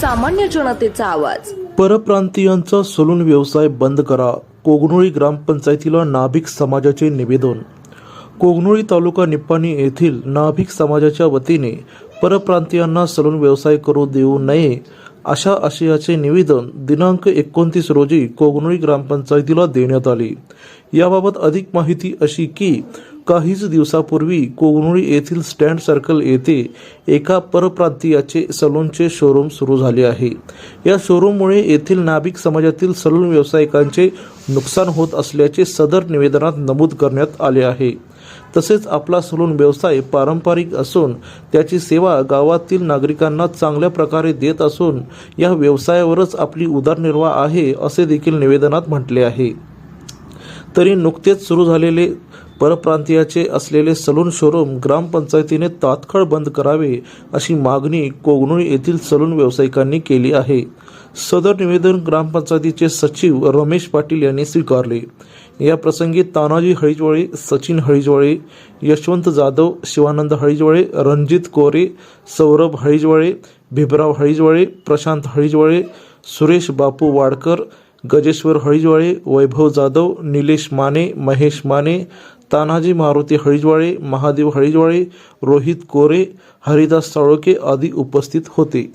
सामान्य जनतेचा आवाज. परप्रांतीयांचा सलून व्यवसाय बंद करा कोगनोळी ग्रामपंचायतीला नाभिक समाजाचे निवेदन. कोगनोळी तालुका निप्पाणी येथील नाभिक समाजाच्या वतीने परप्रांतीयांना सलून व्यवसाय करू देऊ नये अशा आशयाचे निवेदन दिनांक एकोणतीस रोजी कोगनोळी ग्रामपंचायतीला देण्यात आले. याबाबत अधिक माहिती अशी की काहीच दिवसापूर्वी कोगनोळी येथील स्टँड सर्कल येथे एका परप्रांतीयाचे सलूनचे शोरूम सुरू झाले आहे. या शोरूममुळे येथील नाभिक समाजातील सलून व्यावसायिकांचे नुकसान होत असल्याचे सदर निवेदनात नमूद करण्यात आले आहे. तसेच आपला सलून व्यवसाय पारंपरिक असून त्याची सेवा गावातील नागरिकांना चांगल्या प्रकारे देत असून या व्यवसायावरच आपली उदरनिर्वाह आहे असे देखील निवेदनात म्हटले आहे. तरी नुकतेच सुरू झालेले परप्रांतीयाचे असलेले सलून शोरूम ग्रामपंचायतीने तात्काळ बंद करावे अशी मागणी कोगनोळी येथील सलून व्यावसायिकांनी केली आहे. सदर निवेदन ग्रामपंचायतीचे सचिव रमेश पाटील यांनी स्वीकारले. या प्रसंगी तानाजी हळीजवळे सचिन हळीजवळे यशवंत जाधव शिवानंद हळीजवळे रणजित कोरे सौरभ हळीजवळे भिभराव हळीजवळे प्रशांत हळीजवळे सुरेश बापू वाडकर गजेश्वर हळीजवाळे वैभव जाधव निलेश माने महेश माने तानाजी मारुती हळीजवाळे महादेव हळीजवाळे रोहित कोरे हरिदास साळोके आदी उपस्थित होते.